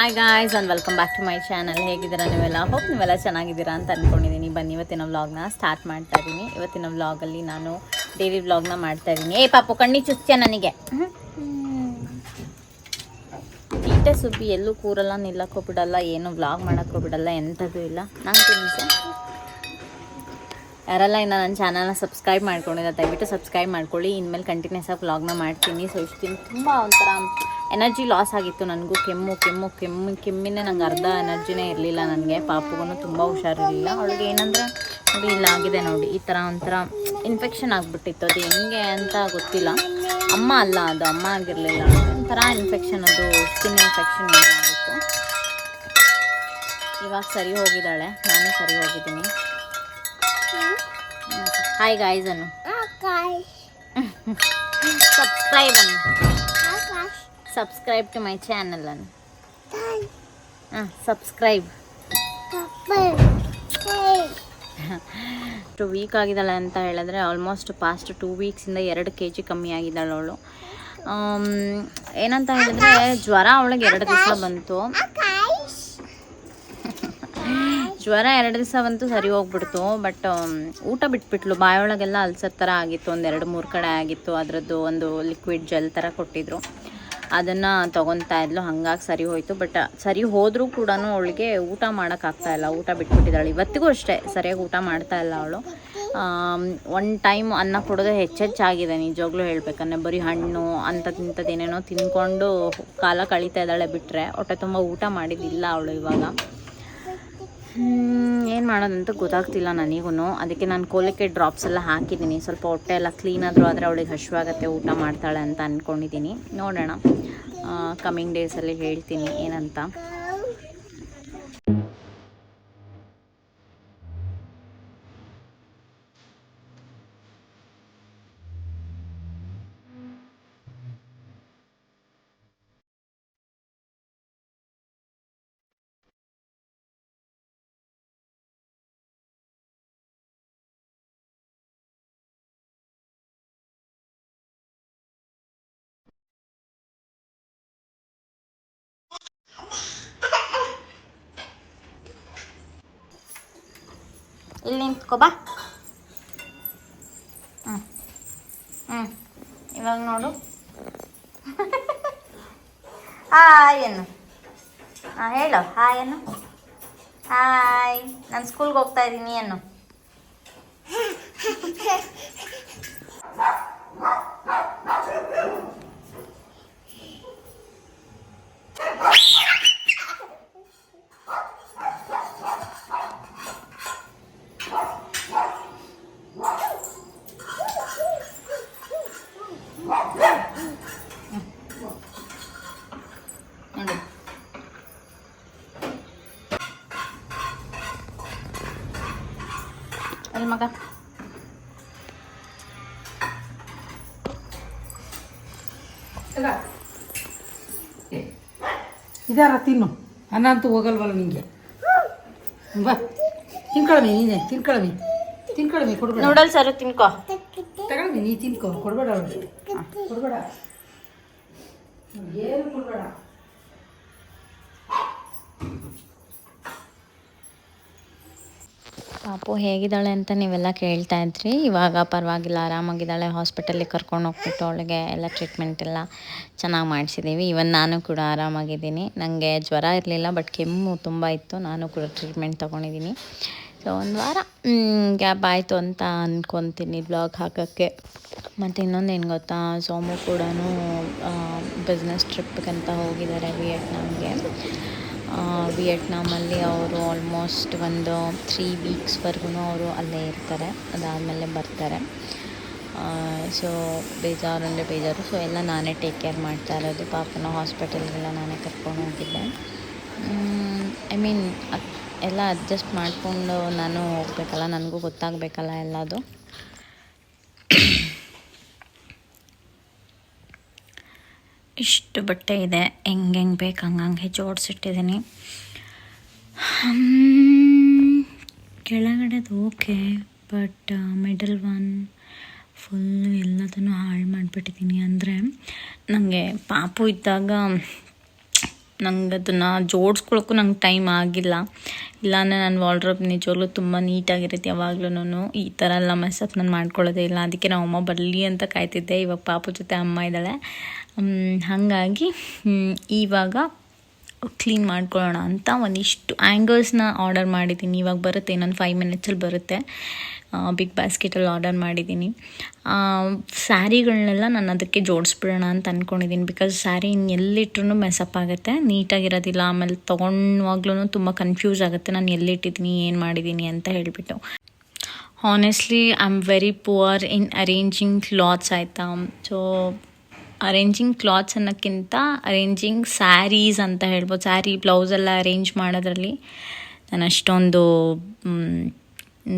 Hi guys and welcome back to my channel ಹೇಗಿದ್ದೀರಾ ನೀವೆಲ್ಲ? Hope ನೀವೆಲ್ಲ ಚೆನ್ನಾಗಿದ್ದೀರಾ ಅಂತ ಅಂದ್ಕೊಂಡಿದ್ದೀನಿ ಬನ್ನಿ, ಇವತ್ತಿನ ವ್ಲಾಗ್ನ ಸ್ಟಾರ್ಟ್ ಮಾಡ್ತಾ ಇದ್ದೀನಿ ಇವತ್ತಿನ ವ್ಲಾಗಲ್ಲಿ ನಾನು ಡೈಲಿ ವ್ಲಾಗ್ನ ಮಾಡ್ತಾ ಇದ್ದೀನಿ ಏ ಪಾಪು, ಕಣ್ಣಿ ಚುಚ್ಚ್ಯ ನನಗೆ? ತೀಟೆ ಸುಬ್ಬಿ ಎಲ್ಲೂ ಕೂರಲ್ಲ ನಿಲ್ಲಕ್ಕೂ ಬಿಡಲ್ಲ ಏನು ವ್ಲಾಗ್ ಮಾಡೋಕ್ಕೂ ಬಿಡಲ್ಲ ಎಂಥದ್ದು ಇಲ್ಲ. ನಾನು ತಿನ್ನಿಸೆ. ಯಾರೆಲ್ಲ ಇನ್ನು ನನ್ನ ಚಾನಲ್ನ ಸಬ್ಸ್ಕ್ರೈಬ್ ಮಾಡ್ಕೊಂಡಿಲ್ಲ, ದಯವಿಟ್ಟು ಸಬ್ಸ್ಕ್ರೈಬ್ ಮಾಡ್ಕೊಳ್ಳಿ. ಇನ್ಮೇಲೆ ಕಂಟಿನ್ಯೂಸ್ ಆಗಿ ವ್ಲಾಗ್ನ ಮಾಡ್ತೀನಿ. ಸೊ ಇಷ್ಟು ತುಂಬ ಒಂಥರ ಎನರ್ಜಿ ಲಾಸ್ ಆಗಿತ್ತು ನನಗೂ. ಕೆಮ್ಮು ಕೆಮ್ಮು ಕೆಮ್ಮು ಕೆಮ್ಮಿನೇ ನಂಗೆ ಅರ್ಧ ಎನರ್ಜಿನೇ ಇರಲಿಲ್ಲ ನನಗೆ. ಪಾಪುಗೂ ತುಂಬ ಹುಷಾರಿರಲಿಲ್ಲ. ಅವಳಿಗೆ ಏನಂದರೆ ಆಗಿದೆ ನೋಡಿ. ಈ ಥರ ಒಂಥರ ಇನ್ಫೆಕ್ಷನ್ ಆಗಿಬಿಟ್ಟಿತ್ತು. ಅದು ಹೆಂಗೆ ಅಂತ ಗೊತ್ತಿಲ್ಲ. ಅಮ್ಮ ಅಲ್ಲ ಅದು. ಅಮ್ಮ ಆಗಿರಲಿಲ್ಲ. ಒಂಥರ ಇನ್ಫೆಕ್ಷನ್ ಅದು. ಸ್ಕಿನ್ ಇನ್ಫೆಕ್ಷನ್ ಆಗಿತ್ತು. ಇವಾಗ ಸರಿ ಹೋಗಿದ್ದಾಳೆ. ನಾನು ಸರಿ ಹೋಗಿದ್ದೀನಿ. ಹಾಯ್ ಗಾಯ್ಸನ್ನು ಸಬ್ಸ್ಕ್ರೈಬ್ ಅನ್ನು. ಸಬ್ಸ್ಕ್ರೈಬ್ ಟು ಮೈ ಚಾನಲ್ ಅನ್ನು ಹಾಂ ಸಬ್ಸ್ಕ್ರೈಬ್ ಟು ವೀಕ್ ಆಗಿದ್ದಾಳೆ ಅಂತ ಹೇಳಿದ್ರೆ ಆಲ್ಮೋಸ್ಟ್ ಪಾಸ್ಟ್ ಟೂ ವೀಕ್ಸಿಂದ ಎರಡು ಕೆ ಜಿ ಕಮ್ಮಿ ಆಗಿದ್ದಾಳೆ ಅವಳು. ಏನಂತ ಹೇಳಿದ್ರೆ ಜ್ವರ ಅವಳಿಗೆ ಎರಡು ದಿವಸ ಬಂತು. ಜ್ವರ ಎರಡು ದಿವಸ ಬಂತು ಸರಿ ಹೋಗ್ಬಿಡ್ತು. ಬಟ್ ಊಟ ಬಿಟ್ಬಿಟ್ಲು. ಬಾಯೊಳಗೆಲ್ಲ ಅಲ್ಸರ್ ಥರ ಆಗಿತ್ತು. ಒಂದು ಎರಡು ಮೂರು ಕಡೆ ಆಗಿತ್ತು. ಅದರದ್ದು ಒಂದು ಲಿಕ್ವಿಡ್ ಜೆಲ್ ಥರ ಕೊಟ್ಟಿದ್ರು. ಅದನ್ನು ತೊಗೊತಾ ಇದ್ಲು. ಹಂಗಾಗಿ ಸರಿ ಹೋಯಿತು. ಬಟ್ ಸರಿ ಹೋದರೂ ಕೂಡ ಅವಳಿಗೆ ಊಟ ಮಾಡೋಕ್ಕಾಗ್ತಾ ಇಲ್ಲ. ಊಟ ಬಿಟ್ಬಿಟ್ಟಿದ್ದಾಳೆ. ಇವತ್ತಿಗೂ ಅಷ್ಟೇ ಸರಿಯಾಗಿ ಊಟ ಮಾಡ್ತಾ ಇಲ್ಲ ಅವಳು. ಒನ್ ಟೈಮ್ ಅನ್ನ ಕೊಡೋದು ಹೆಚ್ಚೆಚ್ಚಾಗಿದೆ ನಿಜವಾಗ್ಲೂ ಹೇಳ್ಬೇಕಂದ್ರೆ ಬರೀ ಹಣ್ಣು ಅಂಥದ್ದು ಇಂಥದ್ದು ಏನೇನೋ ತಿನ್ಕೊಂಡು ಕಾಲ ಕಳೀತಾ ಇದ್ದಾಳೆ ಬಿಟ್ಟರೆ ಹೊಟ್ಟೆ ತುಂಬ ಊಟ ಮಾಡಿದ್ದಿಲ್ಲ ಅವಳು ಇವಾಗ. ಏನು ಮಾಡೋದಂತ ಗೊತ್ತಾಗ್ತಿಲ್ಲ ನನಗೂ ಅದಕ್ಕೆ ನಾನು ಕೋಲಿಕೆ ಡ್ರಾಪ್ಸ್ ಎಲ್ಲ ಹಾಕಿದ್ದೀನಿ. ಸ್ವಲ್ಪ ಹೊಟ್ಟೆ ಎಲ್ಲ ಕ್ಲೀನ್ ಆದರೂ ಆದರೆ ಅವಳಿಗೆ ಹಶುವಾಗತ್ತೆ, ಊಟ ಮಾಡ್ತಾಳೆ ಅಂತ ಅಂದ್ಕೊಂಡಿದ್ದೀನಿ ನೋಡೋಣ. ಕಮ್ಮಿಂಗ್ ಡೇಸಲ್ಲಿ ಹೇಳ್ತೀನಿ ಏನಂತ. ಇಲ್ಲಿ ನಿಂತ್ಕೋ ಬಾ ಹ್ಞೂ ಹ್ಞೂ ಇವಾಗ ನೋಡು ಹಾಯ್ ಏನು ಹಾಂ ಹೇಳು ಹಾಯ್ ಏನು ಹಾಯ್ ನಾನು ಸ್ಕೂಲ್ಗೆ ಹೋಗ್ತಾ ಇದ್ದೀನಿ ಅನ್ನು ಇದಾರ ತಿನ್ನು. ಅನ್ನ ಅಂತೂ ಹೋಗಲ್ವಲ್ಲ ನಿಂಗೆ? ಬಾ. ತಿನ್ಕೊಳಮಿ ನೀನೆ ತಿನ್ಕೊಳಮಿ. ತಿನ್ಕೊಳಮಿ ಕೊಡ್ಬೇಡ. ನೂಡಲ್ಸ್ ಅರು ತಿನ್ಕೋ. ತಗೊಳಮಿ ನೀ ತಿನ್ಕೊ. ಕೊಡ್ಬೇಡ ಅವ್ರಿಗೆ. ಕೊಡ್ಬೇಡ. ಏನು ಕೊಡ್ಬೇಡ? ಪಾಪು ಹೇಗಿದ್ದಾಳೆ ಅಂತ ನೀವೆಲ್ಲ ಕೇಳ್ತಾ ಇದ್ರಿ. ಇವಾಗ ಪರವಾಗಿಲ್ಲ, ಆರಾಮಾಗಿದ್ದಾಳೆ, ಹಾಸ್ಪಿಟಲಿಗೆ ಕರ್ಕೊಂಡು ಹೋಗ್ಬಿಟ್ಟು ಅವಳಿಗೆ ಎಲ್ಲ ಟ್ರೀಟ್ಮೆಂಟ್ ಎಲ್ಲ ಚೆನ್ನಾಗಿ ಮಾಡಿಸಿದ್ದೀವಿ. ಇವನ್ ನಾನು ಕೂಡ ಆರಾಮಾಗಿದ್ದೀನಿ. ನನಗೆ ಜ್ವರ ಇರಲಿಲ್ಲ ಬಟ್ ಕೆಮ್ಮು ತುಂಬ ಇತ್ತು. ನಾನು ಕೂಡ ಟ್ರೀಟ್ಮೆಂಟ್ ತೊಗೊಂಡಿದ್ದೀನಿ. ಸೊ ಒಂದು ವಾರ ಗ್ಯಾಪ್ ಆಯಿತು ಅಂತ ಅಂದ್ಕೊತೀನಿ ಬ್ಲಾಗ್ ಹಾಕೋಕ್ಕೆ. ಮತ್ತು ಇನ್ನೊಂದು ಏನು ಗೊತ್ತಾ, ಸೋಮು ಕೂಡ ಬಿಸ್ನೆಸ್ ಟ್ರಿಪ್ಗಂತ ಹೋಗಿದ್ದಾರೆ ವಿಯೆಟ್ನಾಮ್ಗೆ ವಿಯೆಟ್ನಾಮಲ್ಲಿ ಅವರು ಆಲ್ಮೋಸ್ಟ್ ಒಂದು ತ್ರೀ ವೀಕ್ಸ್ವರೆಗೂ ಅವರು ಅಲ್ಲೇ ಇರ್ತಾರೆ, ಅದಾದಮೇಲೆ ಬರ್ತಾರೆ. ಸೊ ಬೇಜಾರು ಅಂದರೆ ಬೇಜಾರು. ಸೊ ಎಲ್ಲ ನಾನೇ ಟೇಕ್ ಕೇರ್ ಮಾಡ್ತಾ ಇರೋದು. ಪಾಪನ ಹಾಸ್ಪಿಟಲ್ಗೆಲ್ಲ ನಾನೇ ಕರ್ಕೊಂಡು ಹೋಗಿದ್ದೆ. ಐ ಮೀನ್ ಎಲ್ಲ ಅಡ್ಜಸ್ಟ್ ಮಾಡಿಕೊಂಡು ನಾನು ಹೋಗ್ಬೇಕಲ್ಲ, ನನಗೂ ಗೊತ್ತಾಗಬೇಕಲ್ಲ ಎಲ್ಲದು. ಇಷ್ಟು ಬಟ್ಟೆ ಇದೆ. ಹೆಂಗೆ ಹೆಂಗೆ ಬೇಕು ಹಂಗಂಗೆ ಜೋಡಿಸಿಟ್ಟಿದ್ದೀನಿ. ಕೆಳಗಡೆದು okay, but middle one full ಎಲ್ಲದನ್ನು ಹಾಳು ಮಾಡಿಬಿಟ್ಟಿದ್ದೀನಿ. ಅಂದರೆ ನನಗೆ ಪಾಪು ಇದ್ದಾಗ ನಂಗೆ ಅದನ್ನು ಜೋಡಿಸ್ಕೊಳಕ್ಕೂ ನಂಗೆ ಟೈಮ್ ಆಗಿಲ್ಲ. ಇಲ್ಲಾಂದರೆ ನನ್ನ ವಾಲ್ಡ್ರಪ್ ನಿಜವಾಗ್ಲೂ ತುಂಬ ನೀಟಾಗಿರುತ್ತೆ ಯಾವಾಗ್ಲೂ ಈ ಥರ ಎಲ್ಲ ಮೆಸಪ್ ನಾನು ಮಾಡ್ಕೊಳ್ಳೋದೇ ಇಲ್ಲ. ಅದಕ್ಕೆ ನಾವು ಅಮ್ಮ ಬರಲಿ ಅಂತ ಕಾಯ್ತಿದ್ದೆ. ಇವಾಗ ಪಾಪು ಜೊತೆ ಅಮ್ಮ ಇದ್ದಾಳೆ. ಹಾಗಾಗಿ ಇವಾಗ ಕ್ಲೀನ್ ಮಾಡ್ಕೊಳ್ಳೋಣ ಅಂತ ಒಂದಿಷ್ಟು ಆ್ಯಂಗಲ್ಸ್ನ ಆರ್ಡರ್ ಮಾಡಿದ್ದೀನಿ. ಇವಾಗ ಬರುತ್ತೆ, ಇನ್ನೊಂದು ಫೈವ್ ಮಿನಿಟ್ಸಲ್ಲಿ ಬರುತ್ತೆ. ಬಿಗ್ ಬಾಸ್ಕೆಟಲ್ಲಿ ಆರ್ಡರ್ ಮಾಡಿದ್ದೀನಿ. ಸ್ಯಾರಿಗಳನ್ನೆಲ್ಲ ನಾನು ಅದಕ್ಕೆ ಜೋಡಿಸ್ಬಿಡೋಣ ಅಂತ ಅಂದ್ಕೊಂಡಿದ್ದೀನಿ ಬಿಕಾಸ್ ಸ್ಯಾರಿ ಇನ್ನು ಎಲ್ಲಿಟ್ರೂ ಮೆಸಪ್ ಆಗುತ್ತೆ. ನೀಟಾಗಿರೋದಿಲ್ಲ. ಆಮೇಲೆ ತೊಗೊಂಡವಾಗ್ಲೂ ತುಂಬ ಕನ್ಫ್ಯೂಸ್ ಆಗುತ್ತೆ. ನಾನು ಎಲ್ಲಿಟ್ಟಿದ್ದೀನಿ, ಏನು ಮಾಡಿದ್ದೀನಿ ಅಂತ ಹೇಳಿಬಿಟ್ಟು. Honestly I am very poor in arranging clothes ಆಯಿತಾ? ಸೊ ಅರೇಂಜಿಂಗ್ ಕ್ಲಾತ್ಸ್ ಅನ್ನೋಕ್ಕಿಂತ ಅರೇಂಜಿಂಗ್ ಸ್ಯಾರೀಸ್ ಅಂತ ಹೇಳ್ಬೋದು. ಸ್ಯಾರಿ ಬ್ಲೌಸೆಲ್ಲ ಅರೇಂಜ್ ಮಾಡೋದ್ರಲ್ಲಿ ನಾನು ಅಷ್ಟೊಂದು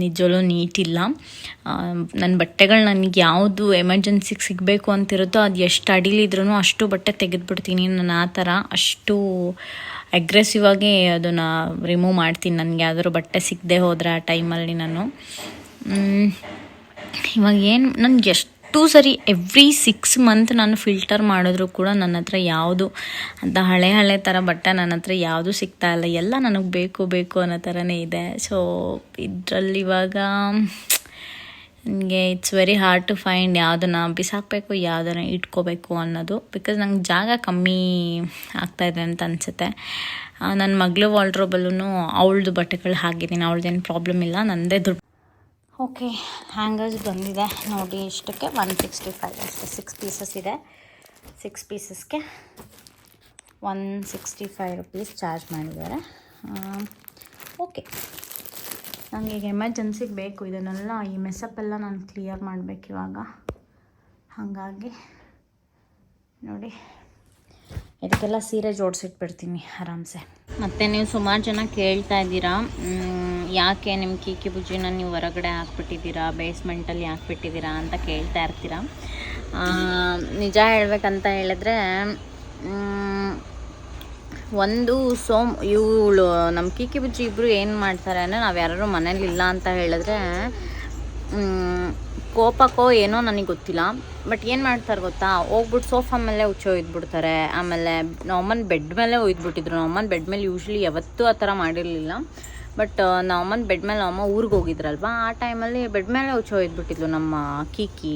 ನಿಜವೂ ನೀಟಿಲ್ಲ. ನನ್ನ ಬಟ್ಟೆಗಳು ನನಗೆ ಯಾವುದು ಎಮರ್ಜೆನ್ಸಿಗೆ ಸಿಗಬೇಕು ಅಂತಿರುತ್ತೋ ಅದು ಎಷ್ಟು ಅಡಿಲಿದ್ರೂ ಅಷ್ಟು ಬಟ್ಟೆ ತೆಗೆದುಬಿಡ್ತೀನಿ ನಾನು ಆ ಥರ. ಅಷ್ಟು ಅಗ್ರೆಸಿವ್ ಆಗಿ ಅದನ್ನು ರಿಮೂವ್ ಮಾಡ್ತೀನಿ. ನನಗೆ ಯಾವ್ದಾದ್ರು ಬಟ್ಟೆ ಸಿಗದೆ ಹೋದರೆ ಆ ಟೈಮಲ್ಲಿ ನಾನು. ಇವಾಗ ಏನು, ನನಗೆ ಎಷ್ಟು ಸರಿ ಎವ್ರಿ ಸಿಕ್ಸ್ ಮಂತ್ ನಾನು ಫಿಲ್ಟರ್ ಮಾಡಿದ್ರು ಕೂಡ ನನ್ನ ಹತ್ರ ಯಾವುದು ಅಂತ ಹಳೆ ಹಳೆ ಥರ ಬಟ್ಟೆ ನನ್ನ ಹತ್ರ ಯಾವುದು ಸಿಗ್ತಾ ಇಲ್ಲ. ಎಲ್ಲ ನನಗೆ ಬೇಕು ಬೇಕು ಅನ್ನೋ ಥರನೇ ಇದೆ. ಸೊ ಇದರಲ್ಲಿ ಇವಾಗ ನನಗೆ it's very hard to find ಯಾವುದನ್ನು ಬಿಸಾಕಬೇಕು, ಯಾವುದನ್ನು ಇಟ್ಕೋಬೇಕು ಅನ್ನೋದು ಬಿಕಾಸ್ ನಂಗೆ ಜಾಗ ಕಮ್ಮಿ ಆಗ್ತಾಯಿದೆ ಅಂತ ಅನಿಸುತ್ತೆ. ನನ್ನ ಮಗಳು ವಾಲ್ಡ್ರೋಬಲ್ಲೂ ಅವಳದು ಬಟ್ಟೆಗಳು ಹಾಕಿದ್ದೀನಿ ಅವಳದೇನು ಪ್ರಾಬ್ಲಮ್ ಇಲ್ಲ. ನನ್ನದೇ ದುಡ್ಡು. ಓಕೆ ಹ್ಯಾಂಗರ್ಸ್ ಬಂದಿದೆ ನೋಡಿ ಇಷ್ಟಕ್ಕೆ ಒನ್ ಸಿಕ್ಸ್ಟಿ ಫೈವ್ ಅಷ್ಟೆ. ಸಿಕ್ಸ್ ಪೀಸಸ್ ಇದೆ. Six ಪೀಸಸ್ಗೆ one sixty five rupees charge ಮಾಡಿದ್ದಾರೆ ಓಕೆ. ನನಗೆ ಈಗ ಎಮರ್ಜೆನ್ಸಿಗೆ ಬೇಕು, ಇದನ್ನೆಲ್ಲ ಈ ಮೆಸಪ್ ಎಲ್ಲ ನಾನು ಕ್ಲಿಯರ್ ಮಾಡಬೇಕು ಇವಾಗ. ಹಾಗಾಗಿ ನೋಡಿ. ಇದಕ್ಕೆಲ್ಲ ಸೀರೆ ಜೋಡಿಸಿಟ್ಬಿಡ್ತೀನಿ ಆರಾಮ್ಸೆ. ಮತ್ತು ನೀವು ಸುಮಾರು ಜನ ಕೇಳ್ತಾ ಇದ್ದೀರಾ ಯಾಕೆ ನಿಮ್ಮ ಕೀಕಿ ಬುಜ್ಜಿನ ನೀವು ಹೊರಗಡೆ ಹಾಕ್ಬಿಟ್ಟಿದ್ದೀರಾ ಬೇಸ್ಮೆಂಟಲ್ಲಿ ಹಾಕ್ಬಿಟ್ಟಿದ್ದೀರಾ ಅಂತ ಕೇಳ್ತಾ ಇರ್ತೀರಾ? ನಿಜ ಹೇಳ್ಬೇಕಂತ ಹೇಳಿದ್ರೆ ಒಂದು ಸೋಮ್, ಇವಳು ನಮ್ಮ ಕೀಕಿ ಬುಜ್ಜಿ ಇಬ್ಬರು ಏನು ಮಾಡ್ತಾರೆ ಅಂದರೆ ನಾವು ಯಾರು ಮನೇಲಿ ಇಲ್ಲ ಅಂತ ಹೇಳಿದ್ರೆ ಕೋಪಕ್ಕೋ ಏನೋ ನನಗೆ ಗೊತ್ತಿಲ್ಲ. ಬಟ್ ಏನು ಮಾಡ್ತಾರೆ ಗೊತ್ತಾ? ಹೋಗ್ಬಿಟ್ಟು ಸೋಫಾ ಮೇಲೆ ಉಚ್ಚ ಒಯ್ದುಬಿಡ್ತಾರೆ ಆಮೇಲೆ ನಮ್ಮನ ಬೆಡ್ ಮೇಲೆ ಒಯ್ದುಬಿಟ್ಟಿದ್ರು. ನಮ್ಮನ ಬೆಡ್ ಮೇಲೆ ಯೂಶ್ವಲಿ ಯಾವತ್ತೂ ಆ ಥರ ಮಾಡಿರಲಿಲ್ಲ. ಬಟ್ ನಮ್ಮನ ಬೆಡ್ ಮೇಲೆ ಅಮ್ಮ ಊರಿಗೆ ಹೋಗಿದ್ರಲ್ವ? ಆ ಟೈಮಲ್ಲಿ ಬೆಡ್ ಮೇಲೆ ಉಚ್ಚ ಒಯ್ದುಬಿಟ್ಟಿದ್ರು ನಮ್ಮ ಕೀಕಿ.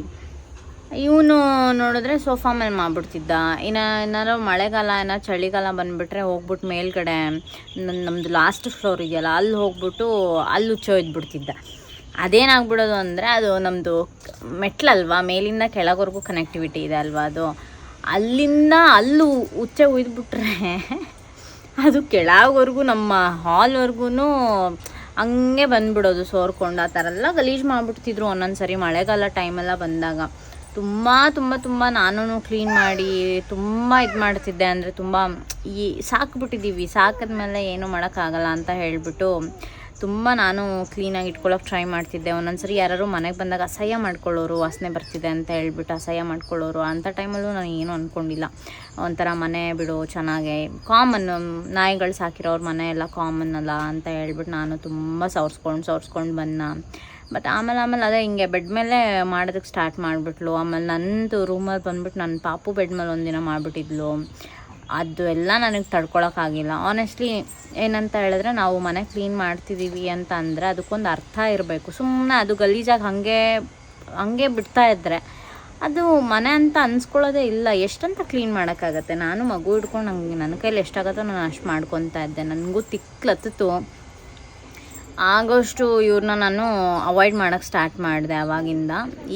ಇವನು ನೋಡಿದ್ರೆ ಸೋಫಾ ಮೇಲೆ ಮಾಡ್ಬಿಡ್ತಿದ್ದ. ಇನ್ನು ಏನಾರು ಮಳೆಗಾಲ ಏನೋ ಚಳಿಗಾಲ ಬಂದುಬಿಟ್ರೆ ಹೋಗ್ಬಿಟ್ಟು ಮೇಲ್ಗಡೆ ನಮ್ಮದು ಲಾಸ್ಟ್ ಫ್ಲೋರ್ ಇದೆಯಲ್ಲ, ಅಲ್ಲಿ ಹೋಗ್ಬಿಟ್ಟು ಅಲ್ಲಿ ಉಚ್ಚೊಯ್ದ್ಬಿಡ್ತಿದ್ದ ಅದೇನಾಗ್ಬಿಡೋದು ಅಂದರೆ ಅದು ನಮ್ಮದು ಮೆಟ್ಲಲ್ವಾ? ಮೇಲಿಂದ ಕೆಳಗವರೆಗೂ ಕನೆಕ್ಟಿವಿಟಿ ಇದೆ ಅಲ್ವಾ ಅದು? ಅಲ್ಲಿಂದ ಅಲ್ಲೂ ಉಚ್ಚೆ ಉಯ್ದುಬಿಟ್ರೆ ಅದು ಕೆಳವರೆಗೂ ನಮ್ಮ ಹಾಲ್ವರೆಗೂ ಹಂಗೆ ಬಂದ್ಬಿಡೋದು ಸೋರ್ಕೊಂಡು. ಆ ಥರ ಎಲ್ಲ ಗಲೀಜು ಮಾಡಿಬಿಡ್ತಿದ್ರು ಒಂದೊಂದು ಸರಿ ಮಳೆಗಾಲ ಟೈಮೆಲ್ಲ ಬಂದಾಗ. ತುಂಬ ತುಂಬ ತುಂಬ ನಾನು ಕ್ಲೀನ್ ಮಾಡಿ ತುಂಬ ಇದು ಮಾಡ್ತಿದ್ದೆ ಅಂದರೆ ತುಂಬ ಈ ಸಾಕ್ಬಿಟ್ಟಿದ್ದೀವಿ. ಸಾಕಿದ್ಮೇಲೆ ಏನೂ ಮಾಡೋಕ್ಕಾಗಲ್ಲ ಅಂತ ಹೇಳಿಬಿಟ್ಟು ತುಂಬ ನಾನು ಕ್ಲೀನಾಗಿ ಇಟ್ಕೊಳ್ಳೋಕೆ ಟ್ರೈ ಮಾಡ್ತಿದ್ದೆ. ಒಂದೊಂದ್ಸರಿ ಯಾರು ಮನೆಗೆ ಬಂದಾಗ ಅಸಹ್ಯ ಮಾಡ್ಕೊಳ್ಳೋರು ವಾಸನೆ ಬರ್ತಿದೆ ಅಂತ ಹೇಳ್ಬಿಟ್ಟು ಅಸಹ್ಯ ಮಾಡ್ಕೊಳ್ಳೋರು ಅಂಥ ಟೈಮಲ್ಲೂ ನಾನು ಏನೂ ಅಂದ್ಕೊಂಡಿಲ್ಲ ಒಂಥರ ಮನೆ ಬಿಡು, ಚೆನ್ನಾಗೆ. ಕಾಮನ್ ನಾಯಿಗಳು ಸಾಕಿರೋರು ಮನೆ ಎಲ್ಲ ಕಾಮನ್ ಅಲ್ಲ ಅಂತ ಹೇಳ್ಬಿಟ್ಟು ನಾನು ತುಂಬ ಸವರ್ಸ್ಕೊಂಡು ಸವರ್ಸ್ಕೊಂಡು ಬನ್ನ ಬಟ್ ಆಮೇಲೆ ಆಮೇಲೆ ಅದೇ ಹಿಂಗೆ ಬೆಡ್ ಮೇಲೆ ಮಾಡೋದಕ್ಕೆ ಸ್ಟಾರ್ಟ್ ಮಾಡಿಬಿಟ್ಲು. ಆಮೇಲೆ ನಂದು ರೂಮಲ್ಲಿ ಬಂದ್ಬಿಟ್ಟು ನನ್ನ ಪಾಪು ಬೆಡ್ ಮೇಲೆ ಒಂದಿನ ಮಾಡಿಬಿಟ್ಟಿದ್ಲು. ಅದು ಎಲ್ಲ ನನಗೆ ತಡ್ಕೊಳಕ್ಕಾಗಿಲ್ಲ ಆನೆಸ್ಟ್ಲಿ ಏನಂತ ಹೇಳಿದ್ರೆ ನಾವು ಮನೆ ಕ್ಲೀನ್ ಮಾಡ್ತಿದ್ದೀವಿ ಅಂತ ಅಂದರೆ ಅದಕ್ಕೊಂದು ಅರ್ಥ ಇರಬೇಕು. ಸುಮ್ಮನೆ ಅದು ಗಲೀಜಾಗಿ ಹಾಗೆ, ಹಂಗೆ ಬಿಡ್ತಾ ಇದ್ದರೆ ಅದು ಮನೆ ಅಂತ ಅನ್ಸ್ಕೊಳ್ಳೋದೇ ಇಲ್ಲ. ಎಷ್ಟಂತ ಕ್ಲೀನ್ ಮಾಡೋಕ್ಕಾಗತ್ತೆ? ನಾನು ಮಗು ಹಿಡ್ಕೊಂಡು ನಂಗೆ ನನ್ನ ಕೈಲಿ ಎಷ್ಟಾಗತ್ತೋ ನಾನು ಅಷ್ಟು ಮಾಡ್ಕೊತಾ ಇದ್ದೆ. ನನಗೂ ತಿಕ್ಲತ್ತಿತ್ತು. ಆಗೋಷ್ಟು ಇವ್ರನ್ನ ನಾನು ಅವಾಯ್ಡ್ ಮಾಡೋಕ್ಕೆ ಸ್ಟಾರ್ಟ್ ಮಾಡಿದೆ ಅವಾಗಿಂದ.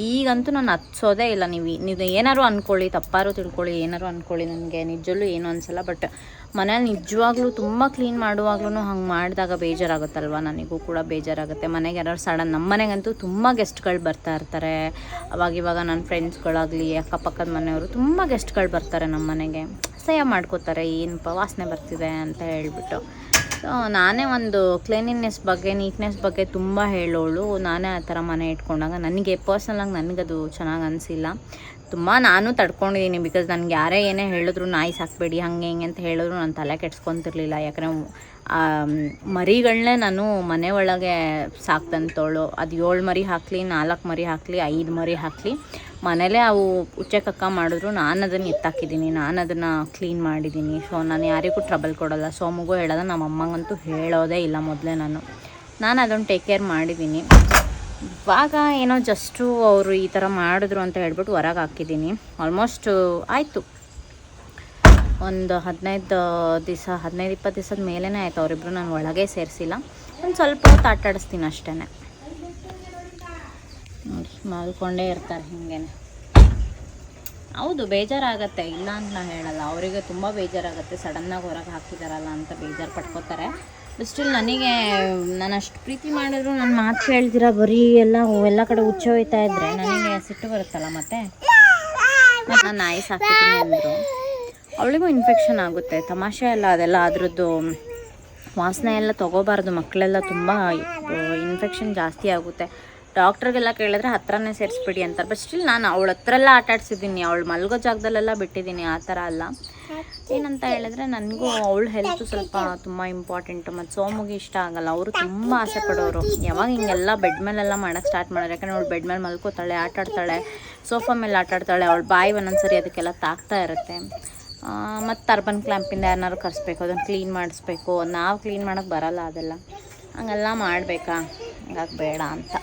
ಈಗಂತೂ ನಾನು ಹತ್ಸೋದೇ ಇಲ್ಲ, ನೀವು ನೀವು ಏನಾದ್ರು ಅಂದ್ಕೊಳ್ಳಿ ತಪ್ಪಾರು ತಿಳ್ಕೊಳ್ಳಿ, ಏನಾದ್ರು ಅಂದ್ಕೊಳ್ಳಿ ನನಗೆ ನಿಜಲ್ಲೂ ಏನು ಅನಿಸಲ್ಲ ಬಟ್ ಮನೇಲಿ ನಿಜವಾಗ್ಲೂ ತುಂಬ ಕ್ಲೀನ್ ಮಾಡುವಾಗ್ಲೂ ಹಂಗೆ ಮಾಡಿದಾಗ ಬೇಜಾರಾಗುತ್ತಲ್ವ? ನನಗೂ ಕೂಡ ಬೇಜಾರಾಗುತ್ತೆ. ಮನೆಗೆ ಯಾರಾದ್ರು ಸಡನ್ ನಮ್ಮ ಮನೆಗಂತೂ ತುಂಬ ಗೆಸ್ಟ್ಗಳು ಬರ್ತಾ ಇರ್ತಾರೆ. ಅವಾಗ ಇವಾಗ ನನ್ನ ಫ್ರೆಂಡ್ಸ್ಗಳಾಗಲಿ ಅಕ್ಕಪಕ್ಕದ ಮನೆಯವರು ತುಂಬ ಗೆಸ್ಟ್ಗಳು ಬರ್ತಾರೆ ನಮ್ಮ ಮನೆಗೆ. ಸಹಾಯ ಮಾಡ್ಕೋತಾರೆ, ಏನಪ್ಪ ವಾಸನೆ ಬರ್ತಿದೆ ಅಂತ ಹೇಳ್ಬಿಟ್ಟು. ಸೊ ನಾನೇ ಒಂದು ಕ್ಲೀನಿನೆಸ್ ಬಗ್ಗೆ ನೀಟ್ನೆಸ್ ಬಗ್ಗೆ ತುಂಬ ಹೇಳೋಳು. ನಾನೇ ಆ ಥರ ಮನೆ ಇಟ್ಕೊಂಡಾಗ ನನಗೆ ಪರ್ಸ್ನಲಾಗಿ ನನಗದು ಚೆನ್ನಾಗಿ ಅನಿಸಿಲ್ಲ. ತುಂಬ ನಾನು ತಡ್ಕೊಂಡಿದ್ದೀನಿ ಬಿಕಾಸ್ ನನಗೆ ಯಾರೇ ಏನೇ ಹೇಳಿದ್ರು ನಾಯಿ ಸಾಕಬೇಡಿ, ಹಂಗೆ ಹಿಂಗೆ ಅಂತ ಹೇಳಿದ್ರು ನಾನು ತಲೆ ಕೆಡ್ಸ್ಕೊತಿರ್ಲಿಲ್ಲ. ಯಾಕಂದರೆ ಮರಿಗಳನ್ನೇ ನಾನು ಮನೆ ಒಳಗೆ ಸಾಕ್ತಂತೋಳು ಅದು ಏಳು ಮರಿ ಹಾಕಲಿ, ನಾಲ್ಕು ಮರಿ ಹಾಕಲಿ, ಐದು ಮರಿ ಹಾಕಲಿ, ಮನೇಲೇ ಅವು ಉಚ್ಚೆ ಕಕ್ಕ ಮಾಡಿದ್ರು ನಾನು ಅದನ್ನು ಎತ್ತಾಕಿದ್ದೀನಿ ನಾನು ಅದನ್ನು ಕ್ಲೀನ್ ಮಾಡಿದ್ದೀನಿ ಸೊ ನಾನು ಯಾರಿಗೂ ಟ್ರಬಲ್ ಕೊಡೋಲ್ಲ. ಸೋಮಗೂ ಹೇಳೋದ ನಮ್ಮ ಅಮ್ಮಂಗಂತೂ ಹೇಳೋದೇ ಇಲ್ಲ ಮೊದಲೇ ನಾನು. ನಾನು ಅದನ್ನು ಟೇಕ್ ಕೇರ್ ಮಾಡಿದ್ದೀನಿ ಇವಾಗ ಏನೋ ಜಸ್ಟು ಅವರು ಈ ಥರ ಮಾಡಿದ್ರು ಅಂತ ಹೇಳ್ಬಿಟ್ಟು ಹೊರಗೆ ಹಾಕಿದ್ದೀನಿ. ಆಲ್ಮೋಸ್ಟ್ ಆಯಿತು. ಒಂದು ಹದಿನೈದು ದಿವಸ, ಹದಿನೈದು ಇಪ್ಪತ್ತು ದಿವಸದ ಮೇಲೇ ಆಯಿತು. ಅವರಿಬ್ಬರು ನಾನು ಒಳಗೆ ಸೇರಿಸಿಲ್ಲ. ಒಂದು ಸ್ವಲ್ಪ ಹೊತ್ತು ಆಟಾಡಿಸ್ತೀನಿ ಅಷ್ಟೇ ನೋಡಿ, ಮಲ್ಕೊಂಡೇ ಇರ್ತಾರೆ ಹಿಂಗೇನೆ. ಹೌದು, ಬೇಜಾರಾಗತ್ತೆ. ಇಲ್ಲ ಅಂತ ನಾನು ಹೇಳಲ್ಲ. ಅವರಿಗೆ ತುಂಬ ಬೇಜಾರಾಗುತ್ತೆ. ಸಡನ್ನಾಗಿ ಹೊರಗೆ ಹಾಕಿದಾರಲ್ಲ ಅಂತ ಬೇಜಾರು ಪಡ್ಕೋತಾರೆ ಸ್ಟಿಲ್ ನನಗೆ, ನಾನು ಅಷ್ಟು ಪ್ರೀತಿ ಮಾಡಿದ್ರು ನನ್ನ ಮಾತು ಹೇಳ್ತೀರಾ, ಬರೀ ಎಲ್ಲ ಎಲ್ಲ ಕಡೆ ಹುಚ್ಚ ಹೋಯ್ತಾ ಇದ್ರೆ ನನಗೆ ಸಿಟ್ಟು ಬರುತ್ತಲ್ಲ ಮತ್ತೆ? ನಾನು ನಾಯಿ ಸಾಕ್ತೀನಿ ಅಂದರು. ಅವಳಿಗೂ ಇನ್ಫೆಕ್ಷನ್ ಆಗುತ್ತೆ, ತಮಾಷೆ ಅಲ್ಲ, ಅದೆಲ್ಲ ಅದರದ್ದು ವಾಸನೆ ಎಲ್ಲ ತೊಗೋಬಾರ್ದು ಮಕ್ಕಳೆಲ್ಲ ತುಂಬ ಇನ್ಫೆಕ್ಷನ್ ಜಾಸ್ತಿ ಆಗುತ್ತೆ. ಡಾಕ್ಟ್ರಿಗೆಲ್ಲ ಕೇಳಿದ್ರೆ ಹತ್ರನೇ ಸೇರಿಸ್ಬಿಡಿ ಅಂತಾರೆ ಬಟ್ ಸ್ಟಿಲ್ ನಾನು ಅವಳ ಹತ್ರ ಎಲ್ಲ ಆಟಾಡ್ಸಿದ್ದೀನಿ, ಅವಳು ಮಲ್ಗೋ ಜಾಗದಲ್ಲೆಲ್ಲ ಬಿಟ್ಟಿದ್ದೀನಿ, ಆ ಥರ ಅಲ್ಲ. ಏನಂತ ಹೇಳಿದ್ರೆ ನನಗೂ ಅವಳ ಹೆಲ್ತ್ ಸ್ವಲ್ಪ ತುಂಬ ಇಂಪಾರ್ಟೆಂಟು ಮತ್ತು ಸೋಮುಗೆ ಇಷ್ಟ ಆಗಲ್ಲ. ಅವರು ತುಂಬ ಆಸೆ ಪಡೋರು. ಯಾವಾಗ ಹಿಂಗೆಲ್ಲ ಬೆಡ್ ಮೇಲೆಲ್ಲ ಮಾಡೋಕ್ಕೆ ಸ್ಟಾರ್ಟ್ ಮಾಡೋರು ಯಾಕಂದ್ರೆ ಅವಳು ಬೆಡ್ ಮೇಲೆ ಮಲ್ಕೋತಾಳೆ, ಆಟಾಡ್ತಾಳೆ ಸೋಫಾ ಮೇಲೆ ಆಟಾಡ್ತಾಳೆ, ಅವಳು ಬಾಯಿ ಒಂದೊಂದ್ಸರಿ ಅದಕ್ಕೆಲ್ಲ ತಾಕ್ತಾ ಇರುತ್ತೆ. ಮತ್ತು ಅರ್ಬನ್ ಕ್ಲ್ಯಾಂಪಿಂದ ಯಾರನ್ನಾರು ಕರೆಸ್ಬೇಕು, ಅದನ್ನು ಕ್ಲೀನ್ ಮಾಡಿಸ್ಬೇಕು. ನಾವು ಕ್ಲೀನ್ ಮಾಡೋಕ್ಕೆ ಬರಲ್ಲ ಅದೆಲ್ಲ. ಹಂಗೆಲ್ಲ ಮಾಡಬೇಕಾ? ಹಂಗಾಗಿ ಬೇಡ ಅಂತ.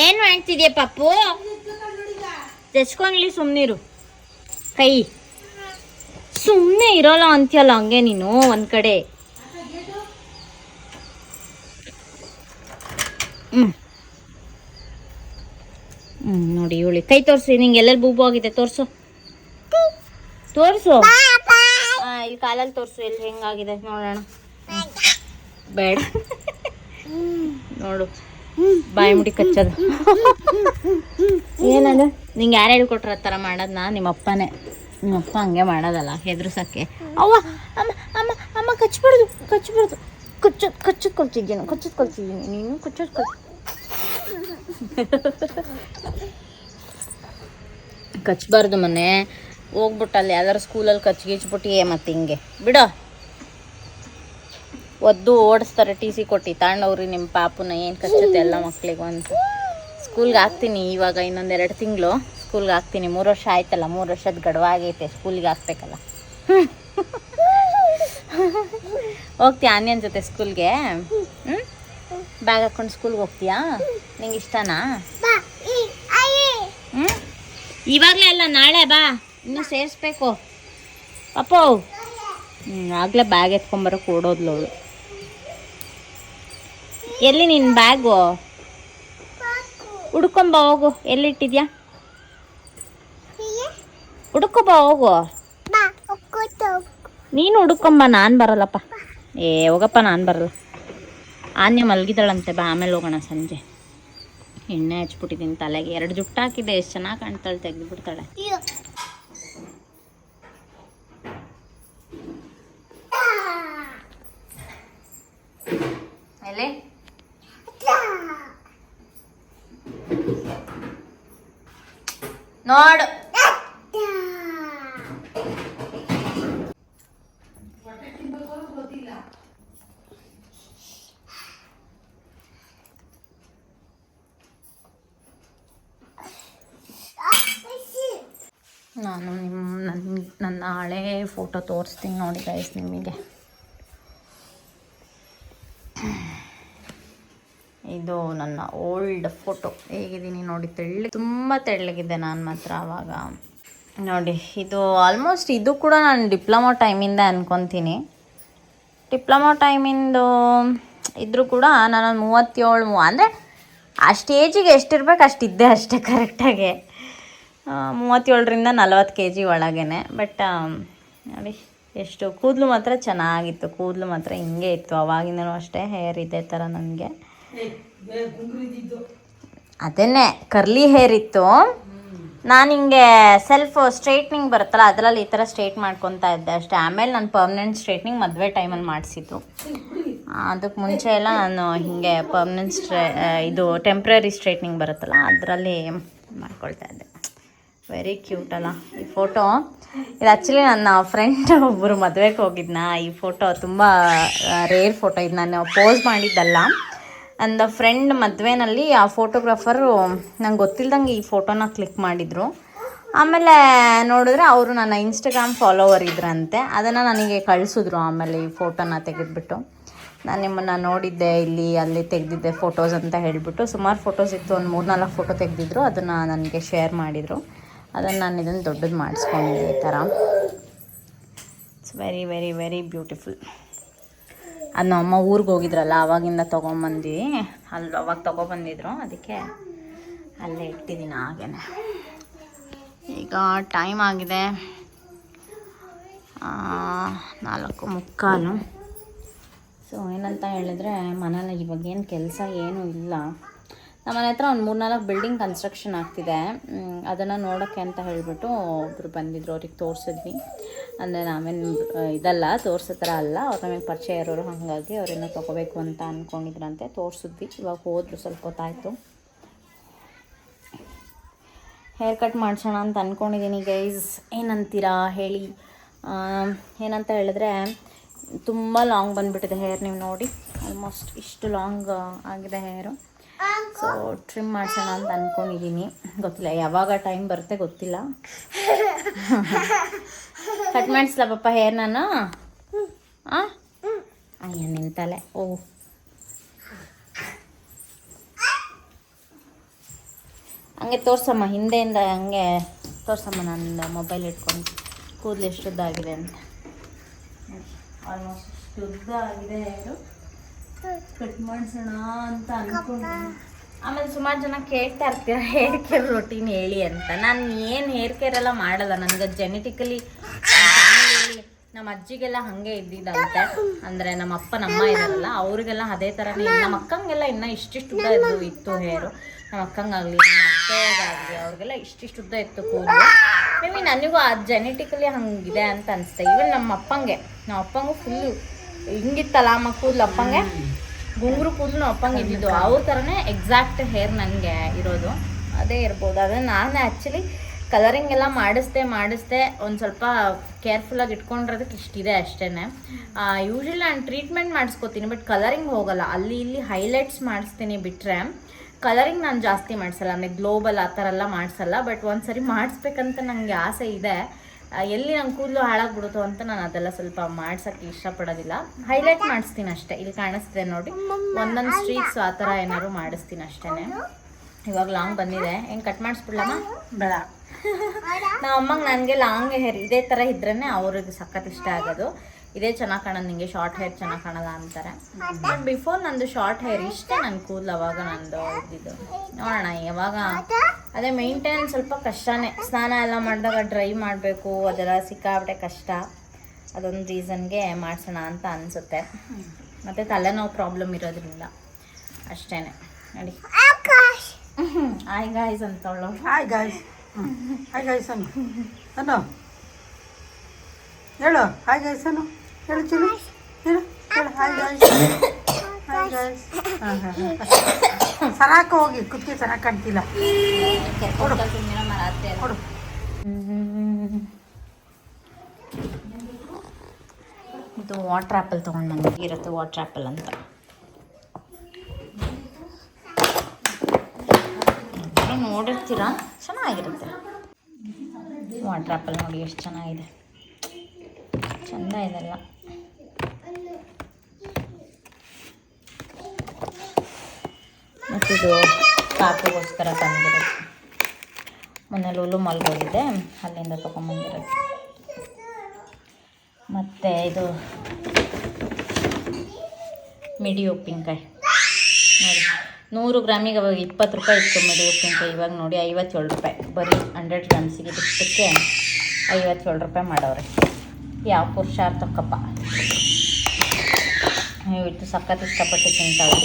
ಏನು ಮಾಡ್ತಿದ್ಯಾ ಪಪ್ಪು? ತೆಚ್ಕೊಂಡ್ಲಿ ಸುಮ್ಮನಿರು ಕೈ. ಸುಮ್ಮನೆ ಇರೋಲ್ಲ ಅಂತೀಯಲ್ಲ ಹಂಗೆ ನೀನು ಒಂದು ಕಡೆ. ಹ್ಞೂ ಹ್ಞೂ ನೋಡಿ ಇವಳಿ. ಕೈ ತೋರಿಸಿ ನಿಂಗೆ ಎಲ್ಲೆಲ್ಲಿ ಬೂಬು ಆಗಿದೆ ತೋರಿಸು. ತೋರಿಸು. ಹಾಂ ಇಲ್ಲಿ ಕಾಲಲ್ಲಿ ತೋರಿಸು ಇಲ್ಲಿ ಹೆಂಗಾಗಿದೆ ನೋಡೋಣ. ಬೇಡ. ನೋಡು. ಬಾಯಿ ಮುಡಿ ಕಚ್ಚೋದು. ಏನದ? ನಿಂಗೆ ಯಾರು ಹೇಳ್ಕೊಟ್ರ ಆ ಥರ ನಾ ನಿಮ್ಮ ಅಪ್ಪನೇ ನಿಮ್ಮ ಅಪ್ಪ ಹಂಗೆ ಮಾಡೋದಲ್ಲ, ಹೆದ್ರಸಕ್ಕೆ. ಅವ್ವ, ಅಮ್ಮ ಅಮ್ಮ ಅಮ್ಮ ಕಚ್ಬಾರ್ದು ಕಚ್ಬಾರ್ದು. ಕಚ್ಚು ಕಚ್ಚೋದು ಕಲ್ತಿದ್ದೀನಿ ಕಚ್ಚೋದು ಕಲ್ತಿದ್ದೀನಿ ನೀನು ಕಚ್ಚೋದು ಕಲ್ ಕಚ್ಬಾರ್ದು ಮನೆ. ಹೋಗ್ಬಿಟ್ಟಲ್ಲಿ ಯಾವ್ದಾರು ಸ್ಕೂಲಲ್ಲಿ ಕಚ್ಗಿಚ್ಬಿಟ್ಟು ಏ ಮತ್ತೆ ಹಿಂಗೆ. ಬಿಡೋ. ಒದ್ದು ಓಡಿಸ್ತಾರೆ ಟಿ ಸಿ ಕೊಟ್ಟು. ತಾಂಡವ್ರಿ ನಿಮ್ಮ ಪಾಪುನ ಏನು ಕಚ್ಚುತ್ತೆ ಎಲ್ಲ ಮಕ್ಳಿಗೂ ಅಂತ. ಸ್ಕೂಲ್ಗೆ ಹಾಕ್ತೀನಿ ಇವಾಗ ಇನ್ನೊಂದು ಎರಡು ತಿಂಗಳು. ಸ್ಕೂಲ್ಗೆ ಹಾಕ್ತೀನಿ. ಮೂರು ವರ್ಷ ಆಯ್ತಲ್ಲ, ಮೂರು ವರ್ಷದ ಗಡುವ ಆಗೈತೆ. ಸ್ಕೂಲಿಗೆ ಹಾಕ್ಬೇಕಲ್ಲ. ಹೋಗ್ತೀಯ ಆನಿಯನ್ ಜೊತೆ ಸ್ಕೂಲ್ಗೆ? ಹ್ಞೂ ಬ್ಯಾಗ್ ಹಾಕ್ಕೊಂಡು ಸ್ಕೂಲ್ಗೆ ಹೋಗ್ತೀಯಾ? ನಿಂಗೆ ಇಷ್ಟನಾ? ಹ್ಞೂ ಇವಾಗಲೇ ಅಲ್ಲ, ನಾಳೆ ಬಾ. ಇನ್ನೂ ಸೇರಿಸ್ಬೇಕು. ಅಪ್ಪೋ. ಹ್ಞೂ ಆಗಲೇ ಬ್ಯಾಗ್ ಎತ್ಕೊಂಬರೋಕೆ ಓಡೋದ್ಲು ಅವಳು. ಎಲ್ಲಿ ನಿನ್ನ ಬ್ಯಾಗು? ಹುಡ್ಕೊಂಬ ಹೋಗು. ಎಲ್ಲಿಟ್ಟಿದ್ಯಾ? ಹುಡ್ಕೊಬ ಹೋಗು. ನೀನು ಹುಡ್ಕೊಂಬ ನಾನು ಬರಲ್ಲಪ್ಪ. ಏ, ಹೋಗಪ್ಪ, ನಾನು ಬರಲ್ಲ. ಆನ್ಯ ಮಲಗಿದಳಂತೆ, ಬಾ, ಆಮೇಲೆ ಹೋಗೋಣ ಸಂಜೆ. ಎಣ್ಣೆ ಹಚ್ಬಿಟ್ಟಿದ್ದೀನಿ ತಲೆಗೆ. ಎರಡು ಜುಟ್ಟು ಹಾಕಿದೆ, ಎಷ್ಟು ಚೆನ್ನಾಗಿ ಕಾಣ್ತಾಳೆ ತೆಗೆದು ಬಿಡ್ತಾಳೆ ಎಲ್ಲಿ ನೋಡು. ನಾನು ನಿಮ್ಮ ನನ್ನ ನನ್ನ ಹಳೆ ಫೋಟೋ ತೋರಿಸ್ತೀನಿ ನೋಡಿ ಗೈಸ್ ನಿಮಗೆ. ಇದು ನನ್ನ ಓಲ್ಡ್ ಫೋಟೋ. ಹೇಗಿದ್ದೀನಿ ನೋಡಿ ತೆಳ್ಳಿ ತುಂಬ ತೆಳ್ಳಗಿದ್ದೆ ನಾನು ಮಾತ್ರ ಆವಾಗ ನೋಡಿ, ಇದು ಆಲ್ಮೋಸ್ಟ್ ಇದು ಕೂಡ ನಾನು ಡಿಪ್ಲೊಮಾ ಟೈಮಿಂದ ಅನ್ಕೊತೀನಿ. ಡಿಪ್ಲೊಮಾ ಟೈಮಿಂದು ಇದ್ರೂ ಕೂಡ ನಾನು ಮೂವತ್ತೇಳು, ಮೂ, ಅಂದರೆ ಆ ಸ್ಟೇಜಿಗೆ ಎಷ್ಟಿರ್ಬೇಕು ಅಷ್ಟಿದ್ದೆ ಅಷ್ಟೇ ಕರೆಕ್ಟಾಗಿ ಮೂವತ್ತೇಳರಿಂದ ನಲವತ್ತು ಕೆ ಜಿ ಒಳಗೇನೆ ಬಟ್ ನೋಡಿ, ಎಷ್ಟು ಕೂದಲು ಮಾತ್ರ ಚೆನ್ನಾಗಿತ್ತು. ಕೂದಲು ಮಾತ್ರ ಹಿಂಗೆ ಇತ್ತು. ಅವಾಗಿಂದನೂ ಅಷ್ಟೇ ಹೇರ್ ಇದೇ ಥರ ನನಗೆ. ಅದನ್ನೇ ಕರ್ಲಿ ಹೇರ್ ಇತ್ತು. ನಾನು ಹಿಂಗೆ ಸೆಲ್ಫ್ ಸ್ಟ್ರೈಟ್ನಿಂಗ್ ಬರುತ್ತಲ್ಲ, ಅದರಲ್ಲಿ ಈ ಥರ ಸ್ಟ್ರೈಟ್ ಮಾಡ್ಕೊತಾ ಇದ್ದೆ ಅಷ್ಟೇ. ಆಮೇಲೆ ನಾನು ಪರ್ಮನೆಂಟ್ ಸ್ಟ್ರೈಟ್ನಿಂಗ್ ಮದುವೆ ಟೈಮಲ್ಲಿ ಮಾಡಿಸಿದ್ದು. ಅದಕ್ಕೆ ಮುಂಚೆ ಎಲ್ಲ ನಾನು ಹೀಗೆ ಪರ್ಮನೆಂಟ್ ಸ್ಟ್ರೇ ಇದು ಟೆಂಪ್ರರಿ ಸ್ಟ್ರೈಟ್ನಿಂಗ್ ಬರುತ್ತಲ್ಲ, ಅದರಲ್ಲಿ ಮಾಡ್ಕೊಳ್ತಾ ಇದ್ದೆ. ವೆರಿ ಕ್ಯೂಟ್ ಅಲ್ಲ ಈ ಫೋಟೋ ಇದು ಆ್ಯಕ್ಚುಲಿ ನನ್ನ ಫ್ರೆಂಡ್ ಒಬ್ಬರು ಮದುವೆಗೆ ಹೋಗಿದ್ನ. ಈ ಫೋಟೋ ತುಂಬ ರೇರ್ ಫೋಟೋ ಇದು ನಾನು ಪೋಸ್ ಮಾಡಿದ್ದಲ್ಲ. ನನ್ನ ಫ್ರೆಂಡ್ ಮದುವೆನಲ್ಲಿ ಆ ಫೋಟೋಗ್ರಾಫರು ನಂಗೆ ಗೊತ್ತಿಲ್ದಂಗೆ ಈ ಫೋಟೋನ ಕ್ಲಿಕ್ ಮಾಡಿದರು. ಆಮೇಲೆ ನೋಡಿದ್ರೆ ಅವರು ನನ್ನ ಇನ್ಸ್ಟಾಗ್ರಾಮ್ ಫಾಲೋವರ್ ಇದ್ರಂತೆ. ಅದನ್ನು ನನಗೆ ಕಳಿಸಿದ್ರು ಆಮೇಲೆ ಈ ಫೋಟೋನ ತೆಗೆದುಬಿಟ್ಟು. ನಾನು ನಿಮ್ಮನ್ನು ನೋಡಿದ್ದೆ, ಇಲ್ಲಿ, ಅಲ್ಲಿ ತೆಗೆದಿದ್ದೆ ಫೋಟೋಸ್ ಅಂತ ಹೇಳಿಬಿಟ್ಟು. ಸುಮಾರು ಫೋಟೋಸ್ ಇತ್ತು, ಒಂದು ಮೂರು ನಾಲ್ಕು ಫೋಟೋ ತೆಗೆದಿದ್ರು. ಅದನ್ನು ನನಗೆ ಶೇರ್ ಮಾಡಿದರು. ಅದನ್ನು ನಾನು ಇದನ್ನು ದೊಡ್ಡದು ಮಾಡಿಸ್ಕೊಂಡಿದ್ದೆ ಈ ಥರ it's very very very beautiful ಅದು ನಮ್ಮ ಅಮ್ಮ ಊರಿಗೆ ಹೋಗಿದ್ರಲ್ಲ ಆವಾಗಿಂದ ತೊಗೊಂಬಂದು ಅಲ್ಲಿ ಅವಾಗ ತೊಗೊಬಂದಿದ್ರು, ಅದಕ್ಕೆ ಅಲ್ಲೇ ಇಟ್ಟಿದ್ದೀನಿ ಹಾಗೇ ಈಗ ಟೈಮ್ ಆಗಿದೆ. ನಾಲ್ಕು ಮುಕ್ಕಾಲು. ಸೊ ಏನಂತ ಹೇಳಿದ್ರೆ ಮನೇಲಿ ಇವಾಗ ಏನು ಕೆಲಸ ಏನೂ ಇಲ್ಲ. ನಮ್ಮನೆ ಹತ್ರ ಒಂದು ಮೂರ್ನಾಲ್ಕು ಬಿಲ್ಡಿಂಗ್ ಕನ್ಸ್ಟ್ರಕ್ಷನ್ ಆಗ್ತಿದೆ. ಅದನ್ನು ನೋಡೋಕ್ಕೆ ಅಂತ ಹೇಳಿಬಿಟ್ಟು ಒಬ್ಬರು ಬಂದಿದ್ರು, ಅವ್ರಿಗೆ ತೋರಿಸಿದ್ವಿ. ಅಂದರೆ ನಾವೇನು ಇದಲ್ಲ, ತೋರಿಸೋ ಥರ ಅಲ್ಲ. ಅವ್ರ ನಮಗೆ ಪರಿಚಯ ಇರೋರು, ಹಾಗಾಗಿ ಅವ್ರೇನೋ ತೊಗೋಬೇಕು ಅಂತ ಅಂದ್ಕೊಂಡಿದ್ರಂತೆ ತೋರಿಸಿದ್ವಿ. ಇವಾಗ ಹೋದರು ಸ್ವಲ್ಪ ಹೊತ್ತಾಯಿತು. ಹೇರ್ ಕಟ್ ಮಾಡಿಸೋಣ ಅಂತ ಅಂದ್ಕೊಂಡಿದ್ದೀನಿ ಗೈಸ್ ಏನಂತೀರಾ ಹೇಳಿ. ಏನಂತ ಹೇಳಿದ್ರೆ, ತುಂಬ ಲಾಂಗ್ ಬಂದುಬಿಟ್ಟಿದೆ ಹೇರ್ ನೀವು ನೋಡಿ. ಆಲ್ಮೋಸ್ಟ್ ಇಷ್ಟು ಲಾಂಗ್ ಆಗಿದೆ ಹೇರು ಸೊ ಟ್ರಿಮ್ ಮಾಡ್ಸೋಣ ಅಂತ ಅಂದ್ಕೊಂಡಿದ್ದೀನಿ ಗೊತ್ತಿಲ್ಲ, ಯಾವಾಗ ಟೈಮ್ ಬರುತ್ತೆ ಗೊತ್ತಿಲ್ಲ. ಕಟ್ ಮಾಡಿಸ್ಲಾ ಪಪ್ಪ ಹೇರ್ ನಾನು? ಅಯ್ಯ ನಿಂತಲೆ ಓ. ಹಂಗೆ ತೋರ್ಸಮ್ಮ, ಹಿಂದೆಯಿಂದ ಹಂಗೆ ತೋರ್ಸಮ್ಮ ನನ್ನ ಮೊಬೈಲ್ ಇಟ್ಕೊಂಡು. ಕೂದಲು ಎಷ್ಟು ಉದ್ದ ಆಗಿದೆ ಅಂತ. ಆಲ್ಮೋಸ್ಟ್ ಶುದ್ಧ ಆಗಿದೆ ಹೇರು ಕಟ್ ಮಾಡ್ಸೋಣ ಅಂತ ಅನ್ಕೊಂಡು. ಆಮೇಲೆ ಸುಮಾರು ಜನ ಕೇಳ್ತಾ ಇರ್ತೀರ ಹೇರ್ ಕೇರ್ ರೊಟೀನ್ ಹೇಳಿ ಅಂತ. ನಾನು ಏನು ಹೇರ್ ಕೇರ್ ಎಲ್ಲ ಮಾಡಲ್ಲ. ನನಗೆ ಜೆನೆಟಿಕಲಿ ನಮ್ಮ ಅಜ್ಜಿಗೆಲ್ಲ ಹಾಗೆ ಇದ್ದಿದ್ದಂತೆ ಅಂದರೆ ನಮ್ಮ ಅಪ್ಪ, ನಮ್ಮ ಇರಲ್ಲ ಅವ್ರಿಗೆಲ್ಲ ಅದೇ ಥರನೇ ನಮ್ಮ ಅಕ್ಕಂಗೆಲ್ಲ ಇನ್ನೂ ಇಷ್ಟಿಷ್ಟು ಉದ್ದ ಇದ್ದು ಇತ್ತು ಹೇರು ನಮ್ಮ ಅಕ್ಕಂಗಾಗಲಿ, ನಮ್ಮ ಅತ್ತೆಗಾಗಲಿ, ಅವ್ರಿಗೆಲ್ಲ ಇಷ್ಟಿಷ್ಟು ಉದ್ದ ಇತ್ತು ಕೂದಲು. ಮೇ ಬಿ ನನಗೂ ಆ ಜೆನೆಟಿಕಲಿ ಹಂಗಿದೆ ಅಂತ ಅನಿಸುತ್ತೆ. ಇವನ್ ನಮ್ಮ ಅಪ್ಪಂಗೆ. ನಮ್ಮ ಅಪ್ಪಂಗೂ ಫುಲ್ಲು ಹಿಂಗಿತ್ತಲ್ಲ ಅಮ್ಮ ಕೂದಲು ಅಪ್ಪಂಗೆ. ಗುಂಗುರು ಕೂದಲು ಅಪ್ಪಂಗೆ ಇದ್ದಿದ್ದು. ಅವ್ರ ಥರನೇ ಎಕ್ಸಾಕ್ಟ್ ಹೇರ್ ನನಗೆ ಇರೋದು. ಅದೇ ಇರ್ಬೋದು. ಅದೇ ನಾನು ಆ್ಯಕ್ಚುಲಿ ಕಲರಿಂಗ್ ಎಲ್ಲ ಮಾಡಿಸ್ದೆ ಮಾಡಿಸ್ದೆ ಒಂದು ಸ್ವಲ್ಪ ಕೇರ್ಫುಲ್ಲಾಗಿ ಇಟ್ಕೊಂಡಿರೋದಕ್ಕೆ ಇಷ್ಟಿದೆ ಅಷ್ಟೇ ಯೂಶ್ವಲಿ ನಾನು ಟ್ರೀಟ್ಮೆಂಟ್ ಮಾಡಿಸ್ಕೋತೀನಿ ಬಟ್ ಕಲರಿಂಗ್ ಹೋಗಲ್ಲ. ಅಲ್ಲಿ ಇಲ್ಲಿ ಹೈಲೈಟ್ಸ್ ಮಾಡಿಸ್ತೀನಿ ಬಿಟ್ಟರೆ ಕಲರಿಂಗ್ ನಾನು ಜಾಸ್ತಿ ಮಾಡಿಸಲ್ಲ. ಅಂದರೆ ಗ್ಲೋಬಲ್ ಆ ಥರ ಎಲ್ಲ ಮಾಡಿಸಲ್ಲ. ಬಟ್ ಒಂದ್ಸರಿ ಮಾಡಿಸ್ಬೇಕಂತ ನನಗೆ ಆಸೆ ಇದೆ. ಎಲ್ಲಿ ನಂಗೆ ಕೂದಲು ಹಾಳಾಗ್ಬಿಡುತ್ತೋ ಅಂತ ನಾನು ಅದೆಲ್ಲ ಸ್ವಲ್ಪ ಮಾಡ್ಸೋಕ್ಕೆ ಇಷ್ಟಪಡೋದಿಲ್ಲ. ಹೈಲೈಟ್ ಮಾಡಿಸ್ತೀನಿ ಅಷ್ಟೇ. ಇಲ್ಲಿ ಕಾಣಿಸ್ತಿದೆ ನೋಡಿ. ಒಂದೊಂದು ಸ್ಟ್ರೀಟ್ಸ್ ಆ ಥರ ಏನಾದ್ರು ಮಾಡಿಸ್ತೀನಿ ಅಷ್ಟೇ. ಇವಾಗ ಲಾಂಗ್ ಬಂದಿದೆ. ಹೆಂಗೆ ಕಟ್ ಮಾಡಿಸ್ಬಿಡ್ಲಮ್ಮ? ಬೇಡ. ನಮ್ಮ ಅಮ್ಮಂಗೆ ನನಗೆ ಲಾಂಗ್ ಹೇರ್ ಇದೇ ಥರ ಇದ್ರೇ ಅವ್ರಿಗೆ ಸಖತ್ ಇಷ್ಟ ಆಗೋದು. ಇದೇ ಚೆನ್ನಾಗಿ ಕಾಣೋದು ನಿಂಗೆ ಶಾರ್ಟ್ ಹೇರ್ ಚೆನ್ನಾಗಿ ಕಾಣಲ್ಲ ಅಂತಾರೆ. ಬಟ್ ಬಿಫೋರ್ ನಂದು ಶಾರ್ಟ್ ಹೇರ್ ಇಷ್ಟೇ ನನ್ನ ಕೂದಲು ಅವಾಗ ನಂದು ಇದ್ದಿದ್ದು ನೋಡೋಣ ಯಾವಾಗ? ಅದೇ ಮೇಂಟೈನ್ ಸ್ವಲ್ಪ ಕಷ್ಟನೇ. ಸ್ನಾನ ಎಲ್ಲ ಮಾಡಿದಾಗ ಡ್ರೈ ಮಾಡಬೇಕು ಅದೆಲ್ಲ ಸಿಕ್ಕಾಬಿಟ್ಟೆ ಕಷ್ಟ. ಅದೊಂದು ರೀಸನ್ಗೆ ಮಾಡಿಸೋಣ ಅಂತ ಅನಿಸುತ್ತೆ. ಮತ್ತು ತಲೆನೋವು ಪ್ರಾಬ್ಲಮ್ ಇರೋದ್ರಿಂದ. ಅಷ್ಟೇ ನೋಡಿ. ಆಯ್ ಗಾಯ್ಸ್ ಅಂತವಳು ಹಾಯ್ ಗಾಯ್ಸ್ ಹಾಯ್ ಗಾಯ್ಸ್ ಅನ್ನು. ಅನ್ನು. ಹೇಳು. ಹಾಯ್ ಗಾಯ್ಸ್ ಅನ್ನು. ಹೇಳು ಚಲು. ಹೇಳು. ಹೇಳು. ಹಾಯ್ ಗಾಯ್ಸ್ ಹಾಯ್ ಗಾಯ್ಸ್ ಸರಾಕ ಹೋಗಿ, ಕುತ್ತಿಗೆ ಚೆನ್ನಾಗಿ ಕಾಣ್ತಿಲ್ಲ. ಕೊಡು ಇದು ವಾಟ್ರ್ ಆ್ಯಪಲ್ ತೊಗೊಂಡು ಬಂದಿದ್ದು ಇರುತ್ತೆ ವಾಟ್ರ್ ಆ್ಯಪಲ್ ಅಂತ. ನೋಡಿರ್ತೀರಾ? ಚೆನ್ನಾಗಿರುತ್ತೆ. ವಾಟ್ರ್ ಆ್ಯಪಲ್ ನೋಡಿ, ಎಷ್ಟು ಚೆನ್ನಾಗಿದೆ. ಚೆಂದ ಇದೆಲ್ಲ. ಮತ್ತಿದು ಪಾಪುಗೋಸ್ಕರ ತಂದಿರೋದು. ಮೊನ್ನೆ ಲೂಲು ಮಾಲ್ಗೆ ಹೋಗಿದ್ದೆ ಅಲ್ಲಿಂದ ತೊಗೊಂಬಂದಿರೋದು. ಮತ್ತು ಇದು ಮಿಡಿ ಉಪ್ಪಿನಕಾಯಿ. ನೋಡಿ, ನೂರು ಗ್ರಾಮಿಗೆ ಅವಾಗ ಇಪ್ಪತ್ತು ರೂಪಾಯಿ ಇತ್ತು ಮಿಡಿ ಉಪ್ಪಿನಕಾಯಿ, ಇವಾಗ ನೋಡಿ ಐವತ್ತೇಳು ರೂಪಾಯಿ. ಬರೀ ಹಂಡ್ರೆಡ್ ಗ್ರಾಮ್ಸಿಗೆ ಇಷ್ಟಕ್ಕೆ ಐವತ್ತೇಳು ರೂಪಾಯಿ ಮಾಡವ್ರೆ. ಯಾವ ಪುರುಷಾರ್ಥಕ್ಕಪ್ಪ. ನೀವು ಇಟ್ಟು ಸಖತ್ ಇಷ್ಟಪಟ್ಟು ತಿಂತಾವೆ